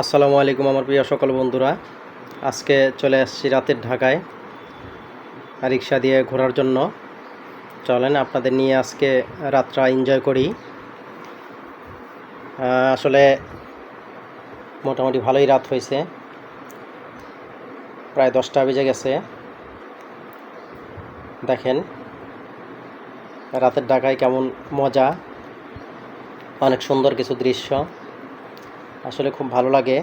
আসসালামু আলাইকুম আমার প্রিয় সকল বন্ধুরা। আজকে চলে আসছি রাতের ঢাকায় রিক্সা দিয়ে ঘোরার জন্য। চলেন আপনাদের নিয়ে আজকে রাতটা এনজয় করি। আসলে মোটামুটি ভালোই রাত হয়েছে। প্রায় দশটা বেজে গেছে। দেখেন, রাতের ঢাকায় কেমন মজা। অনেক সুন্দর কিছু দৃশ্য। আসলে খুব ভালো লাগে।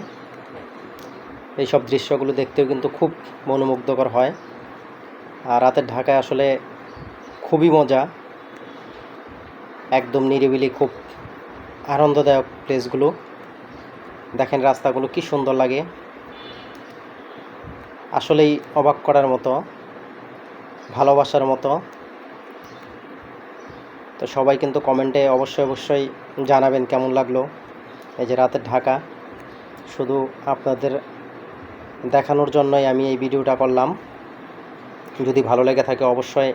এই সব দৃশ্যগুলো দেখতেও কিন্তু খুব মনোমুগ্ধকর হয়। আর রাতের ঢাকায় আসলে খুবই মজা। একদম নিরিবিলি, খুব আনন্দদায়ক প্লেসগুলো। দেখেন রাস্তাগুলো কি সুন্দর লাগে। আসলেই অবাক করার মতো, ভালোবাসার মতো। তো সবাই কিন্তু কমেন্টে অবশ্যই অবশ্যই জানাবেন কেমন লাগল। এই যে রাতের ঢাকা, শুধু আপনাদের দেখানোর জন্যই আমি এই ভিডিওটা করলাম। যদি ভালো লেগে থাকে অবশ্যই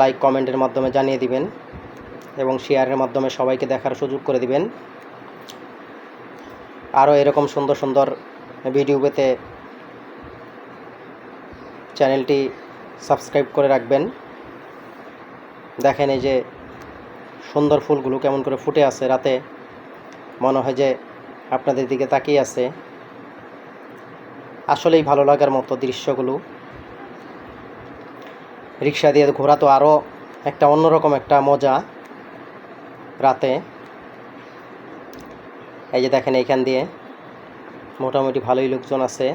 লাইক কমেন্টের মাধ্যমে জানিয়ে দিবেন এবং শেয়ারের মাধ্যমে সবাইকে দেখার সুযোগ করে দিবেন। আরও এরকম সুন্দর সুন্দর ভিডিও পেতে চ্যানেলটি সাবস্ক্রাইব করে রাখবেন। দেখেন এই যে সুন্দর ফুলগুলো কেমন করে ফুটে আছে রাতে। মনে হয় যে আপনাদের দিকে তাকিয়ে আছে। আসলেই ভালো লাগার মতো দৃশ্যগুলো। রিক্সা দিয়ে ঘোরা তো আরও একটা অন্যরকম একটা মজা রাতে। এই যে দেখেন এইখান দিয়ে মোটামুটি ভালোই লোকজন আছে।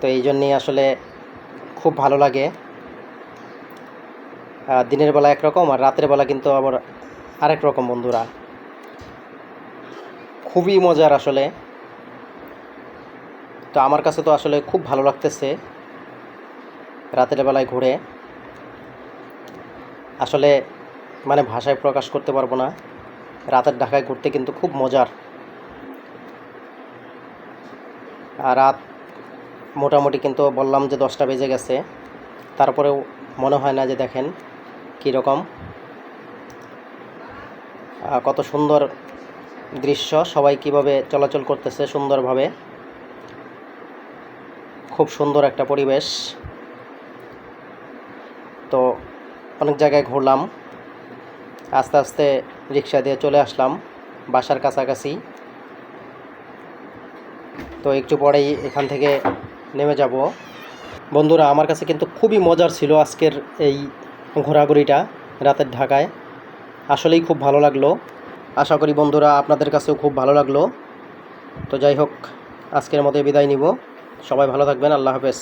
তো এই জন্যেই আসলে খুব ভালো লাগে। দিনের বেলা একরকম আর রাতের বেলা কিন্তু আবার আরেক রকম বন্ধুরা। খুবই মজার আসলে। তো আমার কাছে তো আসলে খুব ভালো লাগতেছে রাতের বেলায় ঘুরে। আসলে মানে ভাষায় প্রকাশ করতে পারব না। রাতের ঢাকায় ঘুরতে কিন্তু খুব মজার। আর রাত মোটামুটি কিন্তু বললাম যে দশটা বেজে গেছে। তারপরেও মনে হয় না যে দেখেন কীরকম। কত সুন্দর দৃশ্য, সবাই কীভাবে চলাচল করতেছে সুন্দরভাবে। খুব সুন্দর একটা পরিবেশ। তো অনেক জায়গায় ঘুরলাম। আস্তে আস্তে রিক্সা দিয়ে চলে আসলাম, বাসার কাছাকাছি। তো একটু পরেই এখান থেকে নেমে যাব। বন্ধুরা, আমার কাছে কিন্তু খুবই মজার ছিল আজকের এই ঘোরাঘুরিটা রাতের ঢাকায়। আসলেই খুব ভালো লাগল। আশা করি বন্ধুরা আপনাদের কাছেও খুব ভালো লাগল। তো যাই হোক, আজকের মতো বিদায় নিব। সবাই ভালো থাকবেন, আল্লাহ হাফেজ।